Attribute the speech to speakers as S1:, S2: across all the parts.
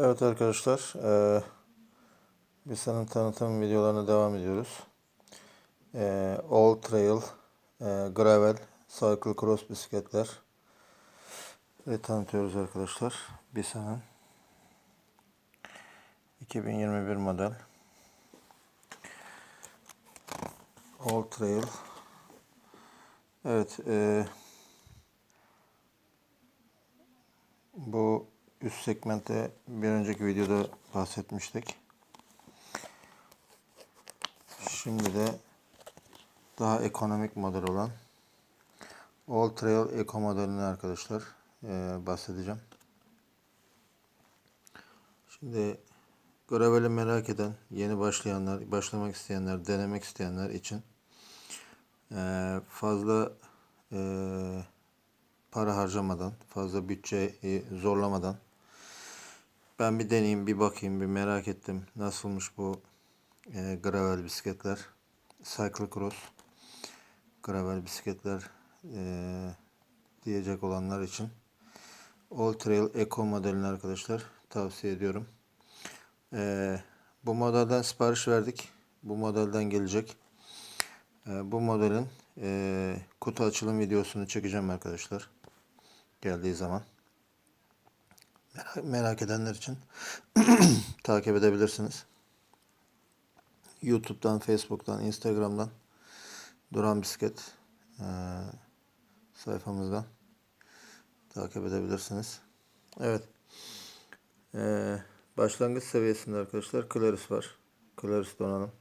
S1: Evet arkadaşlar, eee biz senin tanıtım videolarına devam ediyoruz. Eee All Trail, eee, Gravel, Cycle Cross bisikletler ve tanıtıyoruz arkadaşlar. Bir senin 2021 model All Trail. Evet, eee Bu üst segmentte bir önceki videoda bahsetmiştik. Şimdi de daha ekonomik model olan All Trail Eco modelini arkadaşlar eee, bahsedeceğim. Şimdi Gravel'i merak eden, yeni başlayanlar, başlamak isteyenler, denemek isteyenler için eee, fazla eee para harcamadan, fazla bütçeyi zorlamadan ben bir deneyeyim, bir bakayım, bir merak ettim. Nasılmış bu e, gravel bisikletler, cyclocross gravel bisikletler e, diyecek olanlar için All Trail Eco modelini arkadaşlar tavsiye ediyorum. E, bu modelden sipariş verdik. Bu modelden gelecek. E, bu modelin e, kutu açılım videosunu çekeceğim arkadaşlar geldiği zaman. Merak, edenler için takip edebilirsiniz. YouTube'dan, Facebook'tan, Instagram'dan Duran Bisiklet e, sayfamızdan takip edebilirsiniz. Evet. E, başlangıç seviyesinde arkadaşlar Claris var. Claris donanım.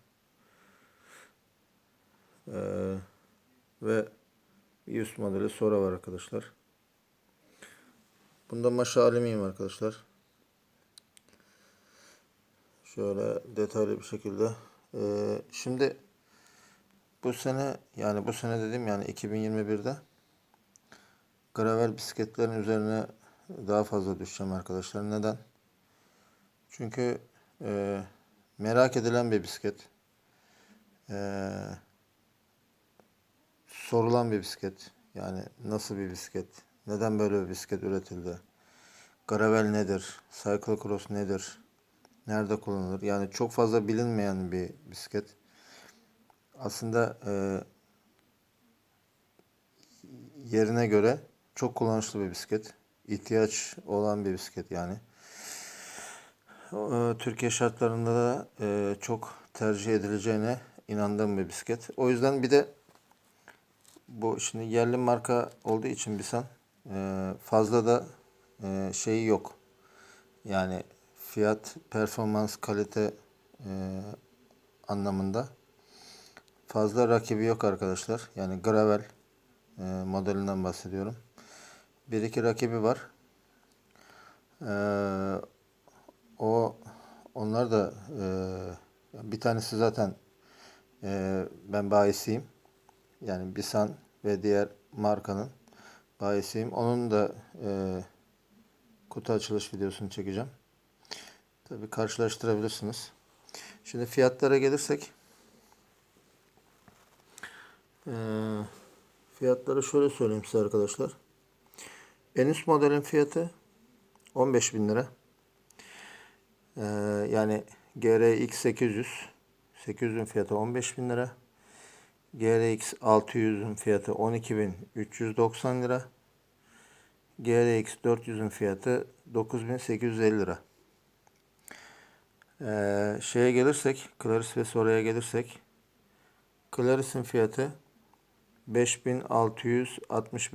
S1: E, ve üst modeli Sora var arkadaşlar. Bunda maşa alüminyum arkadaşlar. Şöyle detaylı bir şekilde. Ee, şimdi bu sene yani bu sene dedim yani 2021'de gravel bisikletlerin üzerine daha fazla düşeceğim arkadaşlar. Neden? Çünkü e, merak edilen bir bisiklet. E, sorulan bir bisiklet. Yani nasıl bir bisiklet? Neden böyle bir bisiklet üretildi? Gravel nedir? Cyclocross nedir? Nerede kullanılır? Yani çok fazla bilinmeyen bir bisiklet. Aslında e, yerine göre çok kullanışlı bir bisiklet. İhtiyaç olan bir bisiklet yani. E, Türkiye şartlarında da e, çok tercih edileceğine inandığım bir bisiklet. O yüzden bir de bu şimdi yerli marka olduğu için Bisan fazla da e, şeyi yok. Yani fiyat, performans, kalite e, anlamında fazla rakibi yok arkadaşlar. Yani Gravel e, modelinden bahsediyorum. Bir iki rakibi var. E, o onlar da bir tanesi zaten ben bayisiyim. Yani Bisan ve diğer markanın bayisiyim. Onun da e, kutu açılış videosunu çekeceğim. Tabi karşılaştırabilirsiniz. Şimdi fiyatlara gelirsek e, fiyatları şöyle söyleyeyim size arkadaşlar. En üst modelin fiyatı 15 bin lira. E, yani GRX 800 800'ün fiyatı 15 bin lira. GRX 600'ün fiyatı 12.390 lira. GRX 400'ün fiyatı 9850 lira. Ee, şeye gelirsek, Claris ve Sora'ya gelirsek, Claris'in fiyatı 5665